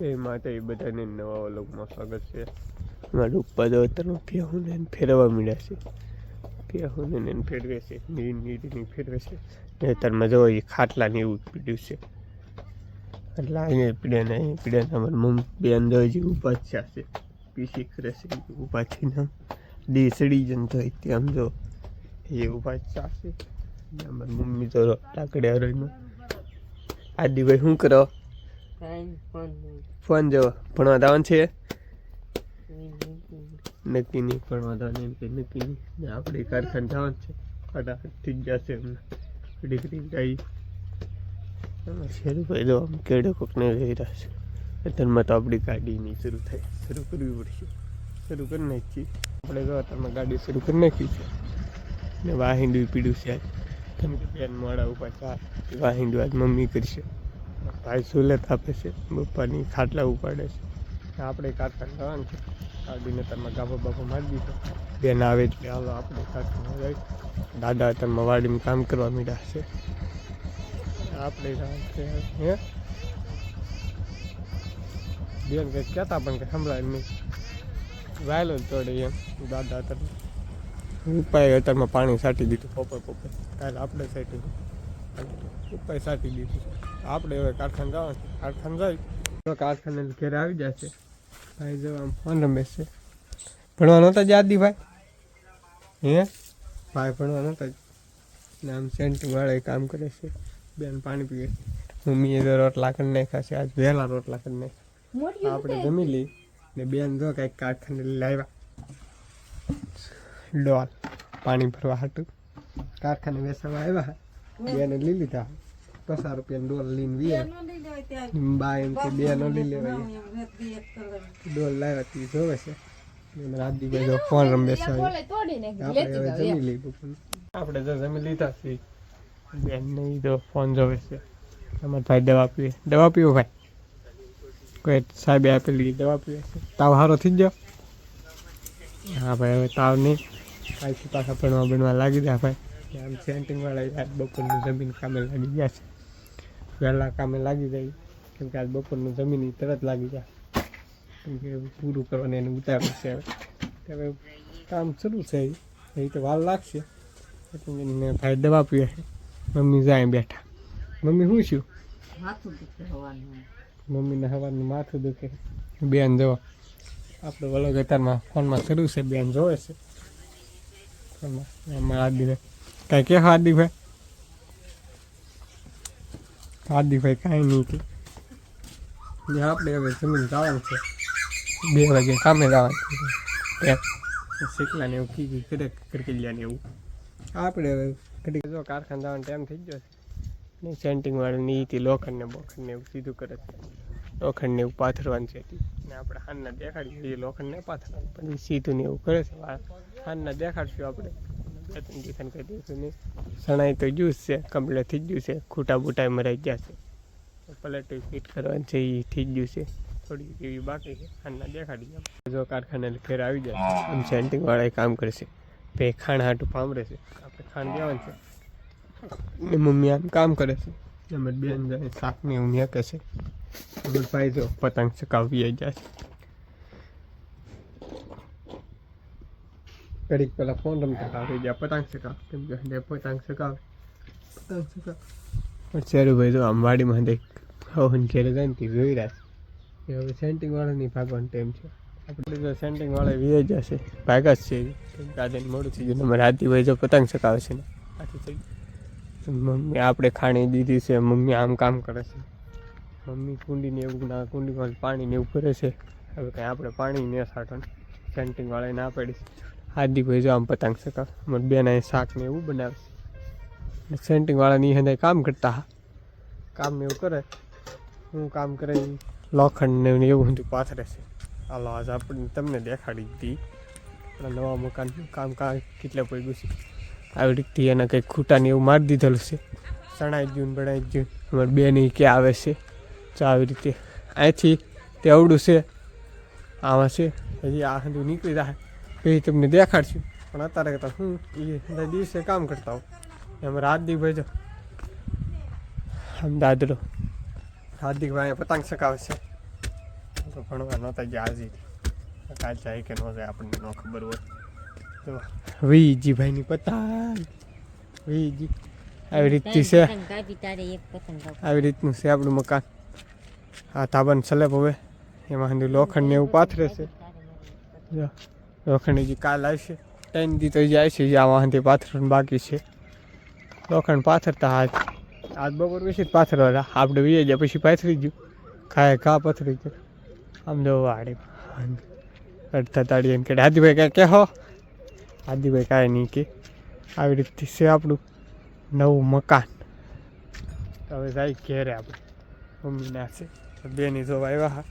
એ માટે એ બધાને નવા વ્લોગમાં સ્વાગત છે. મારું પદ અત્યારમાં પ્યાહુને ને ફેરવવા મળ્યા છે. પ્યાહુને એને ફેરવે છે. નીર નીરની ફેરવે છે. ને અત્યારમાં જો એ ખાટલાને એવું પીડ્યું છે. એટલે અહીંયા પીડ્યા ને અહીંયા પીડ્યા ને અમારા મમ્મી બેન જો જ છે. પીસી કરે છે. ઊભા થઈને આમ દી સડી જન તો આમ જો એ ચાશે ને અમારી મમ્મી તો લાકડ્યા રહીને આ દિવસ શું કરો? ફોન જો ભણવા દાવન છે નક્કી નહીં ભણવા દાવન એમ કે નક્કી નહીં. આપણે કારખાન જવાનું છે. ફટાફટ થઈ જશે એમને. ડિગ્રી ગઈ કરી તો આમ કેડે કોકને રહી રહ્યા છે. અત્યારમાં તો આપણી ગાડી નહીં શરૂ થાય. શરૂ કરવી પડશે. શરૂ કરી નાખી આપણે તો અત્યારમાં ગાડી શરૂ કરી નાખી છે. ને વાહિંડું પીડ્યું છે આજ. કેમ કે બેન મોડા ઉપાય વાહિંડું આજ મમ્મી કરશે. ભાઈ સુલેત આપે છે. બપ્પાની ખાટલા ઉપાડે છે. આપણે કાકા જવાનું છે. કાઢીને તમે ગાભો બાપો મારી દીધો. બેન આવે એટલે હાલો આપણે કારખાને જાય દાદા તમે વાડીમાં કામ કરવા માંડ્યા છે. આપણે હે? બેન કંઈક કહેતા પણ કે સંભળાય નહીં. વાયલો જ તોડે એમ. દાદા તમે ઉપાય અત્યારમાં પાણી સાટી દીધું. પોપે પોપે. કાલે આપણે સાટ્યું ઉપાય સાટી દીધું આપણે હવે કારખાને જવા કારખાને જાય કારખાને ઘેરે આવી જશે. ભાઈ જો ફોન રમે છે. ભણવા નહોતા જ આદિ ભાઈ હે? ભાઈ ભણવા નહોતા જ ને આમ સેન્ટિંગ વાળા કામ કરે છે. બેન પાણી પીવે છે. મમ્મીએ તો રોટલા કરી નાખ્યા આજ વહેલા રોટલા કરી નાખ્યા આપણે જમી લઈ ને બેન જો કાંઈક કારખાને લાવ્યા ડોલ. પાણી ભરવા હાટું. કારખાને બેસવા આવ્યા. બેને લઈ લીધા. પચાસ રૂપિયા ડોલ લઈને વીએ. બા એમ કે બે નો લઈ લેવાય. ડોલ લાવ્યા તી જોવે છે? રાતી જો ફોન રમે છે. આપણે હવે જમી લીધું આપણે તો જમી લીધા છે બેન નહીં તો ફોન જોવે છે. તમારે ભાઈ દવા પીવે. દવા પીવો ભાઈ? કોઈ સાહેબે આપેલી દવા પીવે છે? તાવ સારો થઈ ગયો? હા ભાઈ હવે તાવ નહીં. કાલથી પાછા ભણવા ભણવા લાગી જાય ભાઈ. આમ સેન્ટિંગવાળા યાર બપોરનું જમીન કામે લાગી ગયા છે. વહેલા કામે લાગી જાય કેમ કે આજ બપોરનું જમીન એ તરત લાગી જાય. કેમ કે પૂરું કરવાનું એને ઉતાવળ છે હવે. હવે કામ શરૂ છે એ તો વાર લાગશે. એટલે એને ભાઈ દવા પીવે છે. મમ્મી જાય બેઠા. મમ્મી શું છું? મમ્મીને હવાનું માથું દુખે. બેન જો આપણે વલોગ અત્યારમાં ફોનમાં શરૂ છે બેન જોવે છે. ફોનમાં. એમાં આદિભાઈ કાંઈ કે હાર્દિકભાઈ હાર્દિકભાઈ કાંઈ નહીં કે આપણે હવે જમીન જવાનું છે બે વાગે કામે જવાનું છે શીખલાને એવું કીધું કરે કરકલિયાને એવું આપણે હવે ઘડીક જો કારખાને જવાનો ટાઈમ થઈ ગયો છે ને સેન્ટિંગ વાળાની ઈથી લોખંડને બોખંડને એવું સીધું કરે છે લોખંડને એવું પાથરવાનું છે. ને આપણે હાનના દેખાડીએ લોખંડને પાથરવાનું પણ સીધું ને એવું કરે છે હાનના દેખાડશું આપણે બે ત્રણ દઈશું ને. સણાઈ તો જ્યુસ છે કમ્પ્લેટ થઈ ગયું છે, ખૂટા બૂટા મરાઈ ગયા છે. પલટ ફિટ કરવાની છે એ થઈ ગયું છે. થોડી એવી બાકી છે, ખાંડના દેખાડી જાય જો કારખાને ફેર આવી જાય. એમ સેન્ટિંગ વાળા કામ કરશે બે ખાણ હાટું પામરે છે. આપણે ખાણ દેવાનું છે. ને મમ્મી આમ કામ કરે છે. અમે બેન જાય, શાકની એવું છે. અમારો ભાઈ જો, પતંગ ચકાવી જાય છે. ઘડીક પેલા ફોન રમતા કાવી ગયા પતંગ ચકાવ કેમ કે પતંગ ચકાવે પતંગ ચકાવ પણ ચેરુભાઈ આમ વાડીમાં દેખ હવન ઘેરે જાય ને તે જોઈ રહ્યા છે એ હવે સેન્ટિંગ વાળાની ભાગવાનો ટાઈમ છે આપણે તો સેન્ટિંગ વાળા વીએ જશે ભાગા જ છે કેમ કે આજે મોડું થઈ ગયું અમારે હાથીભાઈ જો પતંગ ચકાવે છે ને આથી થઈ તો મમ્મી આપણે ખાણી દીધી છે મમ્મી આમ કામ કરે છે મમ્મી કુંડીને એવું ના કુંડીમાં પાણીને એવું કરે છે હવે કંઈ આપણે પાણી ને સાટણ સેન્ટિંગ વાળાએ ના પાડી હાર્દિકભાઈ જો આમ પતંગ શકા. અમારે બેન અહીં શાક ને એવું બનાવે સેન્ટિંગ વાળાની હંદે કામ કરતા હા. કામ ને એવું કરે. હું કામ કરે લોખંડ ને એવું બધું પાથરે છે. હાલો, આજ આપણે તમને દેખાડી દીધી આપણા નવા મકાનનું કામ કા કેટલે પડ્યું છે. આવી રીતથી એના કંઈક ખૂટાને એવું મારી દીધેલું છે. સણાઈ ગયું ને બણાઈ ગયું અમારે બેન નહીં કે આવે છે? તો આવી રીતે અહીંથી તે અવડું છે. આમાં છે. હજી આ બધું નીકળી જાય. પછી તમને દેખાડશું. પણ અત્યારે કરતા હું એ દિવસે કામ કરતા હોઉં. એમ રાજદીપભાઈ જો આમ દાદરો. હાર્દિકભાઈ પતંગ ચકાવે છે. તો ભણવા નહોતા ગયા આજે કાલ જાય કે ન જાય આપણને ન ખબર હોય. તો વીજી ભાઈની પતંગ. વીજી આવી રીતથી છે. આવી રીતનું છે આપણું મકાન. આ તાબાન સલેબ હવે. એમાં લોખંડ ને એવું પાથરે છે. જો. લોખંડ હજી કાલ આવશે, ત્રણ દી તો જાય છે, જ્યાં વાંધી પાથરવાનું બાકી છે. લોખંડ પાથરતા હાથ આજ બપોર પછી જ પાથરવા હતા આપણે વીએ જાય પછી પાથરી ગયું. ખાય ઘા પથરી ગયું. આમ જો વાડી અડધા તાળી એમ કે હાદીભાઈ કાંઈ કહેવો હાદીભાઈ કાંઈ નહીં કે આવી રીતથી છે આપણું નવું મકાન. હવે જાય ઘેરે આપણે. મમ્મીના છે. બેની જોવા આવ્યા હા.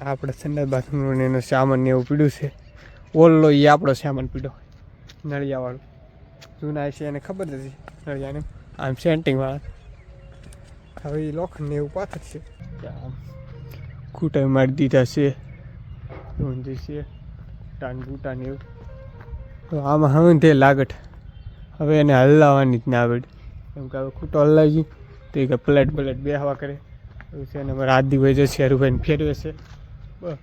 આપણે સંડાસ બાથરૂમનું એનું સામાન એવું પીડ્યું છે. ઓલ્લો એ આપણો સામાન પીડો. નળિયાવાળું. જૂના છે એને ખબર નથી, નળિયાને. આમ સેન્ટિંગવાળા. હવે એ લોખંડ ને એવું પાથર છે. ખૂટા મારી દીધા છે. ઊંધી છે. ટાન બૂટા ને એવું. તો આમાં હવે તે લાગટ. હવે એને હલાવવાની જ ના આવડી. એમ કે હવે ખૂટો હલાવી તો એ કે પ્લેટ પ્લેટ બેહવા કરે. એવું છે અને અમારા આદિ ભાઈ જશે હરુભાઈને ફેરવે છે. બસ.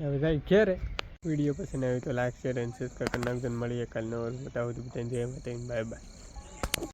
હવે જાય ઘેરે. વીડિયો પસંદ આવ્યો તો લાઈક શેર અને સબસ્ક્રાઈબ કરી નાખજો મળીએ કાલ નવો બતાવું બધું જય માતા બાય બાય